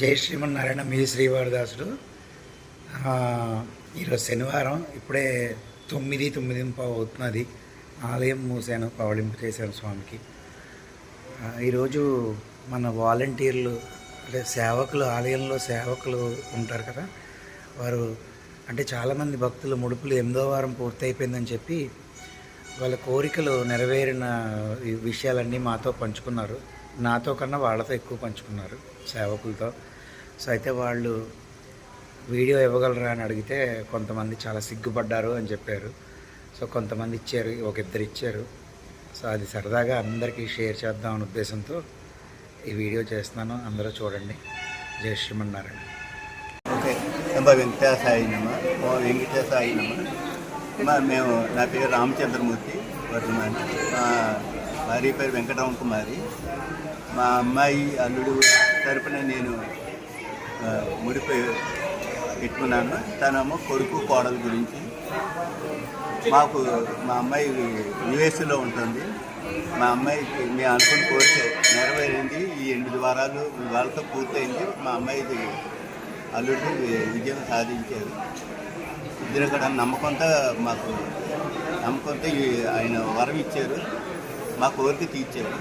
జై శ్రీమన్నారాయణ మీ శ్రీవారదాసుడు. ఈరోజు శనివారం ఇప్పుడే తొమ్మిది తొమ్మిది పావు అవుతున్నది. ఆలయం మూసాను పవళింపు చేశాను స్వామికి. ఈరోజు మన వాలంటీర్లు అంటే సేవకులు ఆలయంలో సేవకులు ఉంటారు కదా. వారు అంటే చాలామంది భక్తులు ముడుపులు ఎనిమిదో వారం పూర్తయిపోయిందని చెప్పి వాళ్ళ కోరికలు నెరవేరిన ఈ విషయాలన్నీ మాతో పంచుకున్నారు. నాతో కన్నా వాళ్ళతో ఎక్కువ పంచుకున్నారు సేవకులతో. సో అయితే వాళ్ళు వీడియో ఇవ్వగలరా అని అడిగితే కొంతమంది చాలా సిగ్గుపడ్డారు అని చెప్పారు. సో కొంతమంది ఇచ్చారు ఒక ఇద్దరు ఇచ్చారు. సో అది సరదాగా అందరికీ షేర్ చేద్దాం అనే ఉద్దేశంతో ఈ వీడియో చేస్తున్నాను. అందరూ చూడండి. జయ శ్రీమన్నారాయణ. ఓకే. ఎంబ వెంకటేశాయ నమ. ఓ మేము నా పేరు రామచంద్రమూర్తి వర్ధమాని. భార్య పేరు వెంకటరామ కుమారి మా అమ్మాయి అల్లుడు తరపున నేను ముడిపై పెట్టుకున్నాను. తనేమో కొడుకు కోడల గురించి. మాకు మా అమ్మాయి యుఎస్లో ఉంటుంది. మా అమ్మాయికి మేము అనుకున్న కోరిక నెరవేరింది. ఈ ఎనిమిది వారాలు వాళ్ళతో పూర్తయింది. మా అమ్మాయిది అల్లుడు విజయం సాధించారు. ఇద్దరు కూడా నమ్మకంతో మాకు నమ్మకంతో ఈ ఆయన వరం ఇచ్చారు. మా కోరిక తీర్చారు.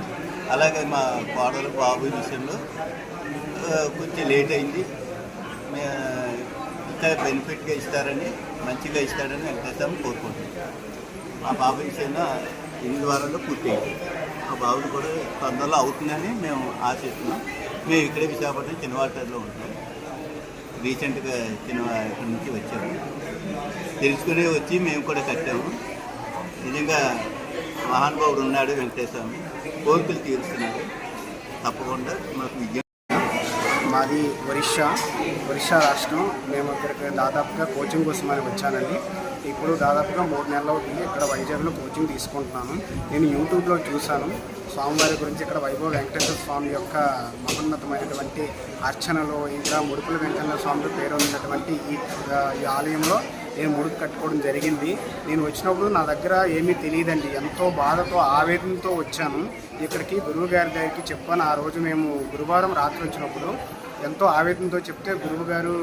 అలాగే మా కోడలు బాబు విషయంలో కొంచెం లేట్ అయింది. ఇంకా బెనిఫిట్గా ఇస్తారని మంచిగా ఇస్తారని వెంకటేశ్వరం కోరుకుంటున్నాం. మా బాబు విషయంలో ఎనిమిది వారాల్లో పూర్తయింది. మా బాబుని కూడా తొందరలో అవుతుందని మేము ఆశిస్తున్నాం. మేము ఇక్కడే విశాఖపట్నం చిన్నవాటర్లో ఉంటాం రీసెంట్గా చిన్న ఇక్కడి నుంచి వచ్చాము. తెలుసుకునే వచ్చి మేము కూడా కట్టాము. నిజంగా మహానుభావుడు ఉన్నాడు వెంకటేశ్వమి కోరికలు తీరుస్తున్నారు. తప్పకుండా మాకు విజయం మాది ఒరిస్సా. ఒరిస్సా రాష్ట్రం. మేము ఇక్కడికి దాదాపుగా కోచింగ్ కోసమని వచ్చానండి. ఇప్పుడు దాదాపుగా మూడు నెలలు అవుతుంది. ఇక్కడ వైజాగ్లో కోచింగ్ తీసుకుంటున్నాను. నేను యూట్యూబ్లో చూశాను. స్వామివారి గురించి ఇక్కడ వైభవ వెంకటేశ్వర స్వామి యొక్క మహోన్నతమైనటువంటి అర్చనలు ఇంకా ముడుపుల వెంకటేశ్వర స్వామి పేరు ఉన్నటువంటి ఈ ఆలయంలో నేను ముడుపు కట్టుకోవడం జరిగింది. నేను వచ్చినప్పుడు నా దగ్గర ఏమీ తెలియదండి. ఎంతో బాధతో ఆవేదనతో వచ్చాను. ఇక్కడికి గురువు గారి దగ్గరికి చెప్పాను. ఆ రోజు మేము గురువారం రాత్రి వచ్చినప్పుడు ఎంతో ఆవేదనతో చెప్తే గురువు గారు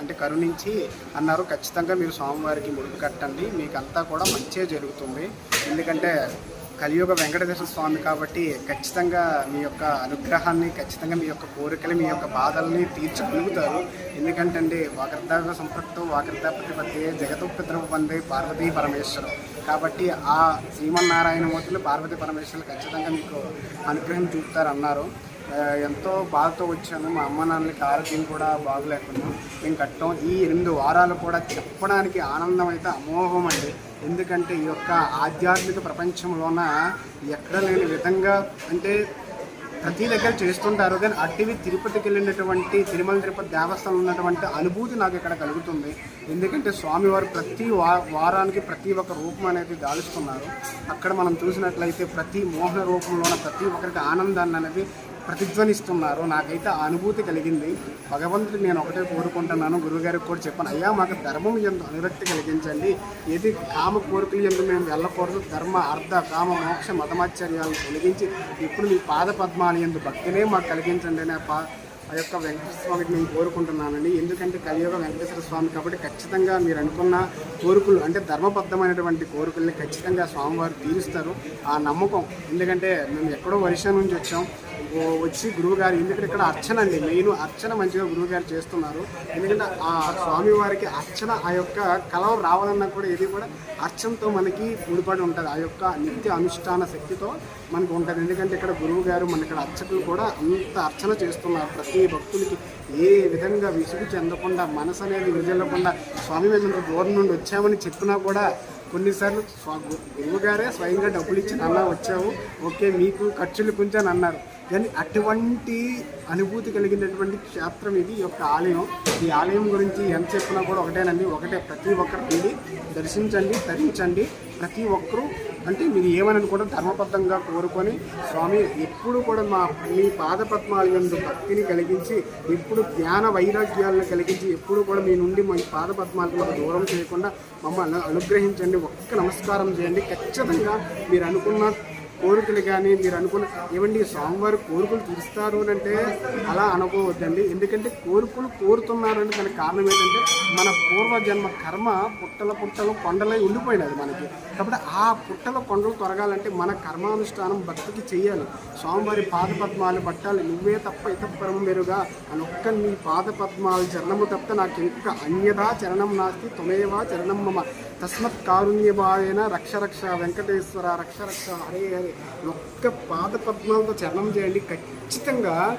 అంటే కరుణించి అన్నారు ఖచ్చితంగా మీరు స్వామివారికి ముడుపు కట్టండి. మీకు అంతా కూడా మంచిగా జరుగుతుంది. ఎందుకంటే కలియుగ వెంకటేశ్వర స్వామి కాబట్టి ఖచ్చితంగా మీ యొక్క అనుగ్రహాన్ని ఖచ్చితంగా మీ యొక్క కోరికలు మీ యొక్క బాధల్ని తీర్చగలుగుతారు. ఎందుకంటే అండి వాకర్దాగ సంపృక్తం వాకర్దా ప్రతిపత్తి జగతు పితృ పార్వతీ పరమేశ్వరం. కాబట్టి ఆ శ్రీమన్నారాయణ మూర్తులు పార్వతీ పరమేశ్వరులు ఖచ్చితంగా మీకు అనుగ్రహం చూపుతారన్నారు. ఎంతో బాధతో వచ్చాను. మా అమ్మ నాన్నలకి ఆరోగ్యం కూడా బాగలేకుండా మేము కట్టాం. ఈ ఎనిమిది వారాలు కూడా చెప్పడానికి ఆనందం అయితే అమోఘం అండి. ఎందుకంటే ఈ యొక్క ఆధ్యాత్మిక ప్రపంచంలోన ఎక్కడ లేని విధంగా అంటే ప్రతి దగ్గర చేస్తుంటారు కానీ అట్టివి తిరుపతికి వెళ్ళినటువంటి తిరుమల తిరుపతి దేవస్థానం ఉన్నటువంటి అనుభూతి నాకు ఇక్కడ కలుగుతుంది. ఎందుకంటే స్వామివారు ప్రతి వారానికి ప్రతి ఒక్క రూపం అనేది దాలుస్తున్నారు. అక్కడ మనం చూసినట్లయితే ప్రతి మోహన రూపంలోన ప్రతి ఒక్కరికి ఆనందాన్ని అనేది ప్రతిధ్వనిస్తున్నారు. నాకైతే ఆ అనుభూతి కలిగింది. భగవంతుడు నేను ఒకటే కోరుకుంటున్నాను. గురువుగారికి కూడా చెప్పాను అయ్యా మాకు ధర్మం ఎందు అనురక్తి కలిగించండి. ఏది కామ కోరికలు ఎందు మేము వెళ్ళకూడదు. ధర్మ అర్ధ కామ మోక్ష మతమాశ్చర్యాలను కలిగించి ఇప్పుడు మీ పాద పద్మాలు ఎందు భక్తినే మాకు కలిగించండి అనే పా ఆ యొక్క వెంకటేశ్వర స్వామికి నేను కోరుకుంటున్నానండి. ఎందుకంటే కలియుగ వెంకటేశ్వర స్వామి కాబట్టి ఖచ్చితంగా మీరు అనుకున్న కోరికలు అంటే ధర్మబద్ధమైనటువంటి కోరికల్ని ఖచ్చితంగా స్వామివారు తీరుస్తారు. ఆ నమ్మకం ఎందుకంటే మేము ఎక్కడో ఒరిస్సా నుంచి వచ్చాం. వచ్చి గురువుగారు ఎందుకంటే ఇక్కడ అర్చన అండి మెయిన్ అర్చన మంచిగా గురువుగారు చేస్తున్నారు. ఎందుకంటే ఆ స్వామివారికి అర్చన ఆ యొక్క కలవ రావాలన్నా కూడా ఇది కూడా అర్చనతో మనకి ముడిపడి ఉంటుంది. ఆ యొక్క నిత్య అనుష్ఠాన శక్తితో మనకు ఉంటుంది. ఎందుకంటే ఇక్కడ గురువు గారు మన ఇక్కడ అర్చకులు కూడా అంత అర్చన చేస్తున్నారు. ప్రతి భక్తులకి ఏ విధంగా విసుగు చెందకుండా మనసు అనేది విజల్లకుండా స్వామి మీద దూరం నుండి వచ్చామని చెప్పినా కూడా కొన్నిసార్లు గురువు గారే స్వయంగా డబ్బులు ఇచ్చి అన్న వచ్చావు. ఓకే మీకు ఖర్చులు కొంచెం అన్నారు. కానీ అటువంటి అనుభూతి కలిగినటువంటి క్షేత్రం ఇది యొక్క ఆలయం. ఈ ఆలయం గురించి ఎంత చెప్పినా కూడా ఒకటేనండి. ఒకటే ప్రతి ఒక్కరు వెళ్ళి దర్శించండి ధరించండి ప్రతి ఒక్కరూ అంటే మీరు ఏమని కూడా ధర్మబద్ధంగా కోరుకొని స్వామి ఎప్పుడు కూడా మా మీ పాదపద్మాల యందు భక్తిని కలిగించి ఎప్పుడు జ్ఞాన వైరాగ్యాలను కలిగించి ఎప్పుడు కూడా మీ నుండి మీ పాదపద్మాలకు దూరం చేయకుండా మమ్మల్ని అనుగ్రహించండి. ఒక్క నమస్కారం చేయండి. ఖచ్చితంగా మీరు అనుకున్న కోరికలు కానీ మీరు అనుకున్న ఏమండి స్వామివారి కోరికలు తీరుస్తారు అని అంటే అలా అనుకోవద్దండి. ఎందుకంటే కోరికలు కోరుతున్నారంటే దానికి కారణం ఏంటంటే మన పూర్వజన్మ కర్మ పుట్టల పుట్టలు కొండలై ఉండిపోయినది మనకి. కాబట్టి ఆ పుట్టల కొండలు తొరగాలంటే మన కర్మానుష్ఠానం భక్తికి చేయాలి స్వామివారి పాదపద్మాలు పట్టాలి. నువ్వే తప్ప ఇతపరం మెరుగా అని ఒక్క నీ పాదపద్మాలు చరణము తప్ప నాకు ఇంకొక అన్యదా చరణం నాస్తి తుమేవా చరణం మమ. తస్మత్ కారుణ్యభావేన రక్ష రక్ష వెంకటేశ్వర రక్ష రక్ష హరే హరే. ఒక్క పాదపద్మాలతో చరణం చేయండి. ఖచ్చితంగా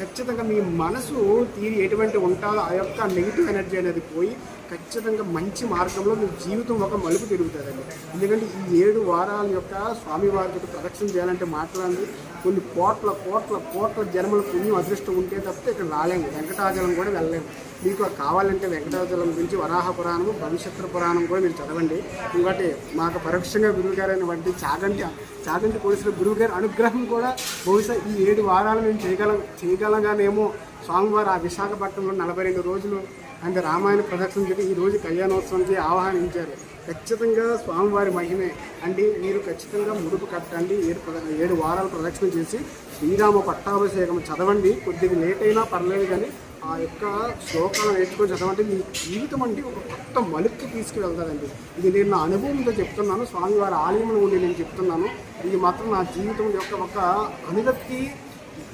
ఖచ్చితంగా మీ మనసు తీరి ఎటువంటి ఉంటాలో ఆ యొక్క నెగిటివ్ ఎనర్జీ అనేది పోయి ఖచ్చితంగా మంచి మార్గంలో మీ జీవితం ఒక మలుపు తిరుగుతుందండి. ఎందుకంటే ఈ ఏడు వారాల యొక్క స్వామివారికి ప్రదక్షిణ చేయాలంటే మాట్లాడాలి కొన్ని కోట్ల కోట్ల కోట్ల జన్మల పుణ్యం అదృష్టం ఉంటే తప్పితే ఇక్కడ రాలేము. వెంకటాచలం కూడా వెళ్ళలేము. మీకు కావాలంటే వెంకటాచలం గురించి వరాహ పురాణము భవిష్యత్తు పురాణం కూడా మీరు చదవండి. ఇంకోటి మాకు పరోక్షంగా గురువుగారైన వంటి చాగంటి చాగంటి పోలీసుల గురువు గారి అనుగ్రహం కూడా బహుశా ఈ ఏడు వారాలు మేము చేయగలం చేయగలగానేమో. స్వామివారు ఆ విశాఖపట్నంలో నలభై రెండు రోజులు అంటే రామాయణ ప్రదక్షిణ జరిగి ఈ రోజు కళ్యాణోత్సవానికి ఆహ్వానించారు. ఖచ్చితంగా స్వామివారి మహిమే అండి. మీరు ఖచ్చితంగా ముడుపు కట్టండి. ఏడు ఏడు వారాలు ప్రదక్షిణ చేసి శ్రీరామ పట్టాభిషేకం చదవండి. కొద్దిగా లేట్ అయినా పర్లేదు కానీ ఆ యొక్క శ్లోకాలు నేర్చుకొని చదవండి. మీ జీవితం అంటే ఒక కొత్త మలుక్కి తీసుకువెళ్తారండి. ఇది నేను నా అనుభవంతో చెప్తున్నాను. స్వామివారి ఆలయంలో ఉండి నేను చెప్తున్నాను. ఇది మాత్రం నా జీవితం యొక్క ఒక అనుగతి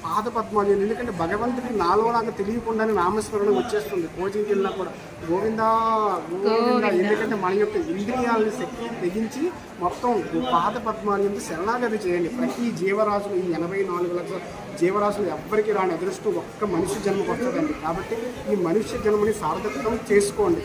పాద పద్మాలు ఎందుకంటే భగవంతుడికి నాలో నాకు తెలియకుండానే నామస్మరణ వచ్చేస్తుంది. కోచింగ్కి వెళ్ళినా కూడా. గోవిందా గోవింద. ఎందుకంటే మన యొక్క ఇంద్రియాలని శక్తి తెగించి మొత్తం పాద పద్మాలు శరణాగతి చేయండి. ప్రతి జీవరాశులు ఈ ఎనభై నాలుగు లక్షల జీవరాశులు ఎవ్వరికి రాని అదృష్టం ఒక్క మనిషి జన్మకు వస్తుందండి. కాబట్టి ఈ మనుష్య జన్మని సార్థకం చేసుకోండి.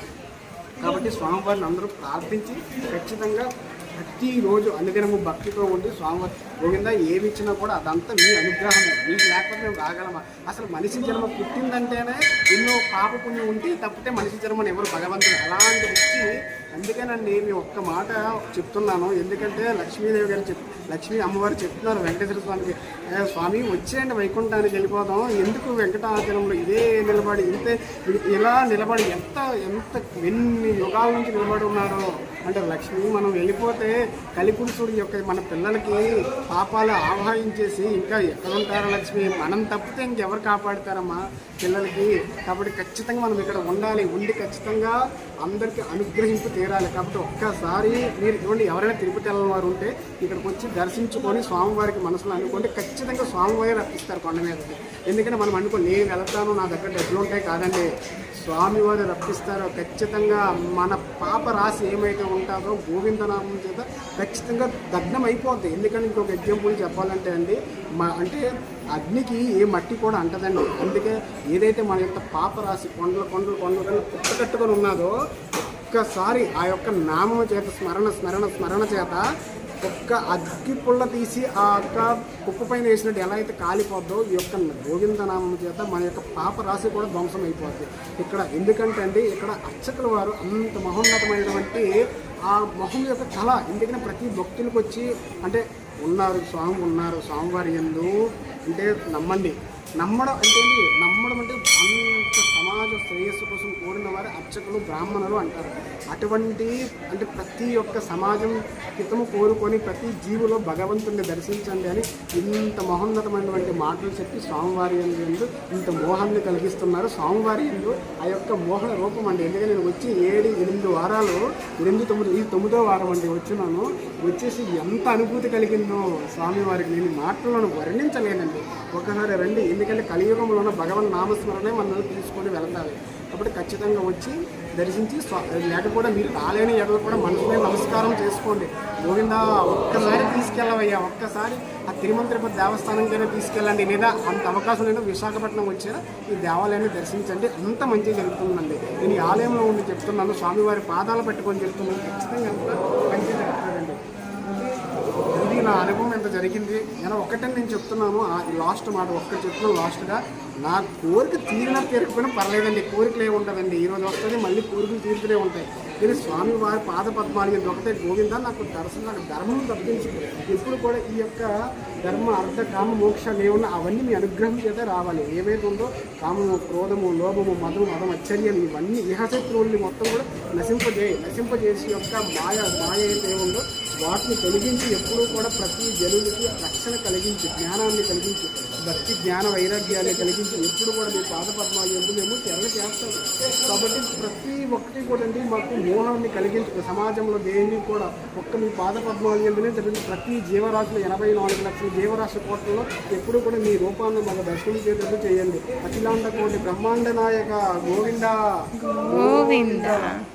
కాబట్టి స్వామివారిని అందరూ ప్రార్థించి ఖచ్చితంగా ప్రతిరోజు అనుదినము భక్తితో ఉండి స్వామి గోవింద ఏమి ఇచ్చినా కూడా అదంతా మీ అనుగ్రహం. మీకు లేకపోతే మేము రాగలమా? అసలు మనిషి జన్మ పుట్టిందంటేనే ఎన్నో పాపపుణ్యం ఉంటే తప్పితే మనిషి జన్మని ఎవరు భగవంతుడు అలాంటి వచ్చి అందుకేనండి మేము ఒక్క మాట చెప్తున్నాను. ఎందుకంటే లక్ష్మీదేవి గారు చెప్ లక్ష్మీ అమ్మవారు చెప్తున్నారు వెంకటేశ్వర స్వామికి. స్వామి వచ్చేయండి వైకుంఠానికి వెళ్ళిపోదాం. ఎందుకు వెంకటాచలంలో ఇదే నిలబడి ఇంతే ఇలా నిలబడి ఎంత ఎంత ఎన్ని యుగాల నుంచి నిలబడి ఉన్నారో అంటే లక్ష్మి మనం వెళ్ళిపోతే కలిపురుషుడు యొక్క మన పిల్లలకి పాపాలు ఆవాహించేసి ఇంకా ఎక్కడుంటారో లక్ష్మి? మనం తప్పితే ఇంకెవరు కాపాడతారమ్మా పిల్లలకి? కాబట్టి ఖచ్చితంగా మనం ఇక్కడ ఉండాలి. ఉండి ఖచ్చితంగా అందరికీ అనుగ్రహింపు తీరాలి. కాబట్టి ఒక్కసారి మీరు ఇవ్వండి ఎవరైనా తిరుపతి వెళ్ళిన వారు ఉంటే ఇక్కడికి వచ్చి దర్శించుకొని స్వామివారికి మనసులో అనుకుంటే ఖచ్చితంగా స్వామివారి రప్పిస్తారు కొండ మీదకి ఎందుకంటే మనం అనుకో నేను వెళ్తాను నా దగ్గర డబ్బులు ఉంటాయి కాదండి. స్వామివారు రప్పిస్తారో. ఖచ్చితంగా మన పాప రాశి ఏమైతే ఉంటుందో గోవిందనామం చేత ఖచ్చితంగా దగ్నం అయిపోద్ది. ఎందుకంటే ఇంకొక ఎగ్జాంపుల్ చెప్పాలంటే అండి మా అంటే అగ్నికి ఏ మట్టి కూడా అంటదండి. అందుకే ఏదైతే మన యొక్క పాప రాశి కొండలు కొండలు కొండలు పుట్టకట్టుకొని ఉన్నదో ఒక్కసారి ఆ యొక్క నామం చేత స్మరణ స్మరణ స్మరణ చేత ఒక్క అగ్గి పుల్ల తీసి ఆ యొక్క కుప్ప పైన వేసినట్టు ఎలా అయితే కాలిపోద్దో ఈ యొక్క గోవిందనామం చేత మన యొక్క పాప రాశి కూడా ధ్వంసం అయిపోద్ది ఇక్కడ ఎందుకంటే అండి ఇక్కడ అర్చకుల వారు అంత మహోన్నతమైనటువంటి ఆ మొహం యొక్క కళ. ఎందుకంటే ప్రతి భక్తులకు వచ్చి అంటే ఉన్నారు స్వామి ఉన్నారు స్వామివారి ఎందు అంటే నమ్మండి. నమ్మడం అంటే నమ్మడం అంటే అంత సమాజ శ్రేయస్సు కోసం కోరిన వారు అర్చకులు బ్రాహ్మణులు అంటారు. అటువంటి అంటే ప్రతి ఒక్క సమాజం హితము కోరుకొని ప్రతి జీవులో భగవంతుడిని దర్శించండి అని ఇంత మహోన్నతమైనటువంటి మాటలు చెప్పి స్వామివారి ఎందు ఇంత మోహాన్ని కలిగిస్తున్నారు. స్వామివారి ఎందు ఆ యొక్క మోహన రూపం అండి. ఎందుకంటే నేను వచ్చి ఏడు ఎనిమిది వారాలు ఎనిమిది తొమ్మిది ఈ తొమ్మిదో వారం అండి వచ్చినాను వచ్చేసి ఎంత అనుభూతి కలిగిందో స్వామివారికి నేను మాటలను వర్ణించలేనండి. ఒకసారి రండి. ఎందుకంటే కలియుగంలో ఉన్న భగవన్ నామస్మరణే మనల్ని తీసుకొని వెళ్తారు. కాబట్టి ఖచ్చితంగా వచ్చి దర్శించి లేకపోతే మీరు రాలేని ఎడలు కూడా మనసునే నమస్కారం చేసుకోండి. గోవిందా ఒక్కసారి తీసుకెళ్ళవయ్యా ఒక్కసారి ఆ తిరుమల తిరుపతి దేవస్థానంకైనా తీసుకెళ్ళండి. లేదా అంత అవకాశం లేదా విశాఖపట్నం వచ్చినా ఈ దేవాలయాన్ని దర్శించండి. అంత మంచిగా జరుగుతుందండి. నేను ఈ ఆలయంలో ఉండి చెప్తున్నాను స్వామివారి పాదాలు పెట్టుకొని చెప్తున్నాను. ఖచ్చితంగా అంత మంచిగా జరుగుతుందండి. ఇది నా అనుభవం జరిగింది. నేను ఒకటే నేను చెప్తున్నాను ఆ లాస్ట్ మాట ఒక్కటి చెప్తున్నాను లాస్ట్గా. నా కోరిక తీరినా తీరకపోయినా పర్లేదండి కోరికలు ఏమి ఉండదండి ఈ రోజు వస్తుంది మళ్ళీ కోరికలు తీరుతూనే ఉంటాయి. కానీ స్వామి వారి పాద పద్మాలు ఇది ఒకటే గోవింద? నాకు దర్శనం నాకు ధర్మం తప్పించి ఎప్పుడు కూడా ఈ యొక్క ధర్మ అర్థ కామ మోక్షాలు ఏమన్నా అవన్నీ మీ అనుగ్రహం చేత రావాలి. ఏవైతే ఉందో కామము క్రోధము లోభము మదము మదం ఆశ్చర్యం ఇవన్నీ ఇహశత్రువుల్ని మొత్తం కూడా నశింపజేయి. నశింపజేసి యొక్క మాయ మాయ అయితే ఉందో వాటిని తొలగించి ఎప్పుడూ కూడా ప్రతి జనులకి రక్షణ కలిగించి జ్ఞానాన్ని కలిగించి భక్తి జ్ఞాన వైరాగ్యాన్ని కలిగించి ఎప్పుడు కూడా మీ పాద పద్మాలు ఎందుకు మేము తెరలు చేస్తాం. కాబట్టి ప్రతి ఒక్కటి కూడా అండి మాకు మోహాన్ని కలిగించుకుని సమాజంలో దేన్ని కూడా ఒక్క మీ పాద పద్మాలు జరిగింది ప్రతి జీవరాశులు ఎనభై నాలుగు లక్షల జీవరాశి కోట్లలో ఎప్పుడు కూడా మీ రూపాన్ని మాకు దర్శనం చేసేటట్టు చేయండి. అఖిలాండ కోటి బ్రహ్మాండ నాయక గోవింద. గోవింద.